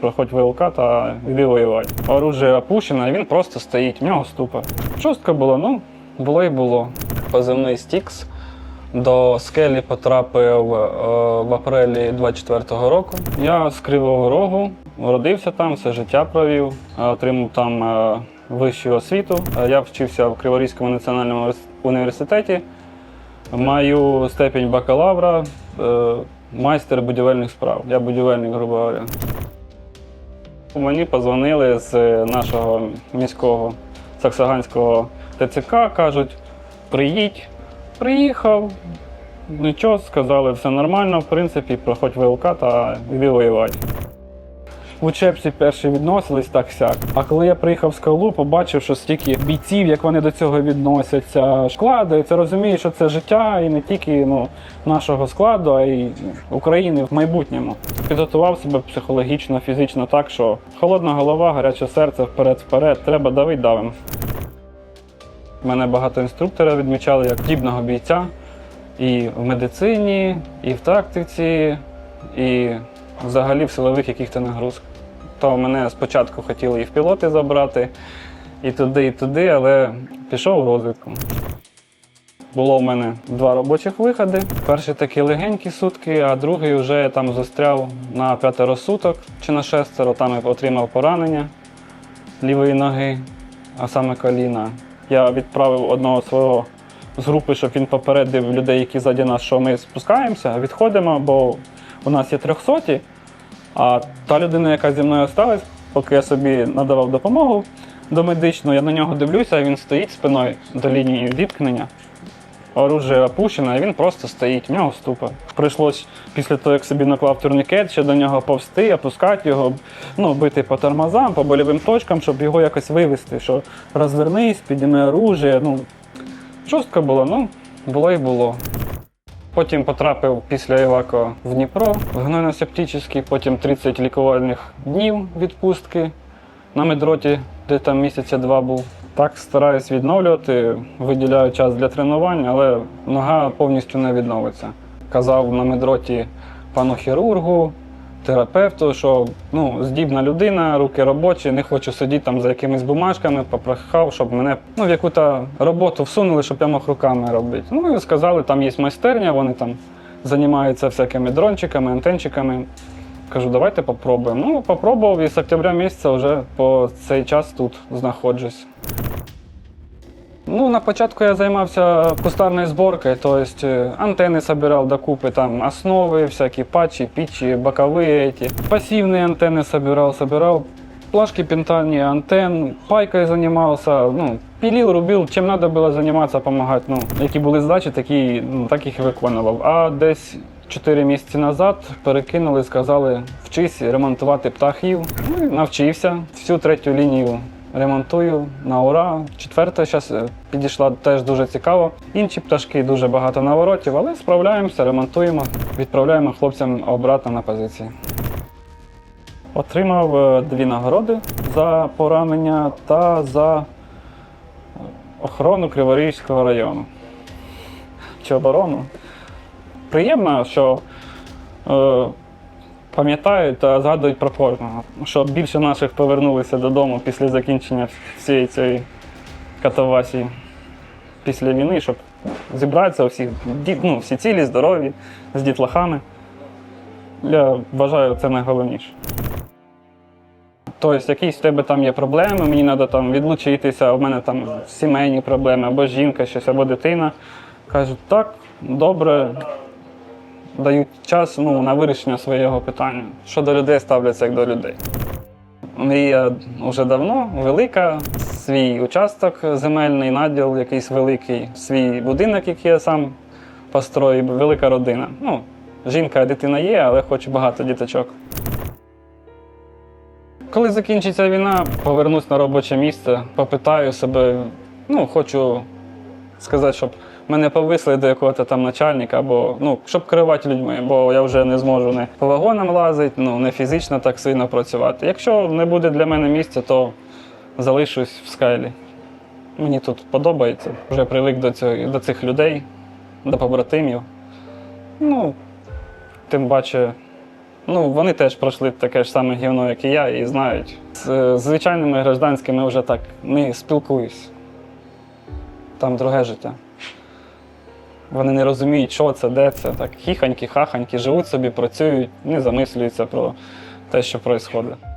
Проходь ВЛК та йди воювати. Оружие опущено, і він просто стоїть, в нього ступа. Жорстко було, ну, було і було. Позивний Стікс до скелі потрапив е, в апрелі 24-го року. Я з Кривого Рогу, родився там, все життя провів, е, отримав там е, вищу освіту. Я вчився в Криворізькому національному університеті. Маю степінь бакалавра, майстер будівельних справ. Я будівельник, грубо говоря. Мені позвонили з нашого міського саксаганського ТЦК, кажуть, приїдь. Приїхав, нічого, сказали, все нормально, в принципі, проходь ВЛК та йди воювати. В учебці перші відносились так сяк. А коли я приїхав з Калу, побачив, що стільки бійців, як вони до цього відносяться, складаються, розумію, що це життя і не тільки ну, нашого складу, а й України в майбутньому. Підготував себе психологічно, фізично так, що холодна голова, гаряче серце, вперед-вперед, треба давить давим. Мене багато інструкторів відмічали як дібного бійця і в медицині, і в тактиці, і взагалі в силових яких-то нагрузках. То мене спочатку хотіли і в пілоти забрати, і туди, і туди, але пішов у розвідку. Було в мене два робочих виходи. Перший такі легенькі сутки, а другий вже там застряв на п'ятеро суток чи на шестеро. Там я отримав поранення лівої ноги, а саме коліна. Я відправив одного свого з групи, щоб він попередив людей, які ззаді нас, що ми спускаємося, відходимо, бо у нас є трьохсоті. А та людина, яка зі мною осталась, поки я собі надавав допомогу домедичну, я на нього дивлюся, а він стоїть спиною до лінії зіткнення. Оружие опущено, і він просто стоїть, в нього ступа. Прийшлось після того, як собі наклав турнікет, ще до нього повсти, опускати його, ну, бити по тормозам, по больовим точкам, щоб його якось вивести, що розвернись, підніми оружие. Ну, жорстко було, ну, було і було. Потім потрапив після Івако в Дніпро, в гнойно-септичний, потім 30 лікувальних днів відпустки на медроті, де там місяця два був. Так стараюсь відновлювати, виділяю час для тренувань, але нога повністю не відновиться. Казав на медроті пану хірургу, терапевту, що ну, здібна людина, руки робочі, не хочу сидіти там за якимись бумажками, попрохав, щоб мене ну, в яку-то роботу всунули, щоб я мог руками робити. Ну і сказали, там є майстерня, вони там займаються всякими дрончиками, антенчиками. Кажу, давайте попробуємо. Ну, попробував і з октября місяця вже по цей час тут знаходжусь. Ну, на початку я займався кустарною зборкою, тобто е, антенни собирав докупи, там основи, всякі патчі, пічі, бокові эти. Пассивные антенны собирал, собирал плашки пентальні антенн, пайкою займався, ну, пилил, рубил, чим треба було займатися, допомагати. Ну, які були задачі, такі, ну, так їх і виконував. А десь 4 місяці назад перекинули, сказали, вчись ремонтувати птахів. Ну, і навчився всю третю лінію ремонтую на ура. Четверта зараз підійшла теж дуже цікаво. Інші пташки дуже багато наворотів, але справляємося, ремонтуємо, відправляємо хлопцям обратно на позиції. Отримав е, дві нагороди за поранення та за охорону Криворізького району. Чи оборону. Приємно, що е, пам'ятають та згадують про кожного, щоб більше наших повернулися додому після закінчення всієї цієї катавасії після війни, щоб зібратися всі, ді- ну, всі цілі, здорові, з дітлахами. Я вважаю, це найголовніше. Тобто, якісь в тебе там є проблеми, мені треба там відлучитися, у мене там сімейні проблеми, або жінка, щось, або дитина. Кажуть, так, добре, дають час ну, на вирішення свого питання. Що до людей ставляться як до людей. Мрія вже давно велика, свій участок земельний, наділ якийсь великий, свій будинок, який я сам построю, велика родина. Ну, жінка, дитина є, але хочу багато діточок. Коли закінчиться війна, повернусь на робоче місце, попитаю себе, ну, хочу сказати, щоб мене повисли до якогось там начальника, або ну, щоб керувати людьми, бо я вже не зможу не по вагонам лазити, ну, не фізично так сильно працювати. Якщо не буде для мене місця, то залишусь в скайлі. Мені тут подобається. Вже привик до, цього, до цих людей, до побратимів. Ну, тим паче, Ну, вони теж пройшли таке ж саме гівно, як і я, і знають. З звичайними гражданськими вже так не спілкуюсь. Там друге життя. Вони не розуміють, що це, де це. Так, хіханьки, хаханьки, живуть собі, працюють, не замислюються про те, що відбувається.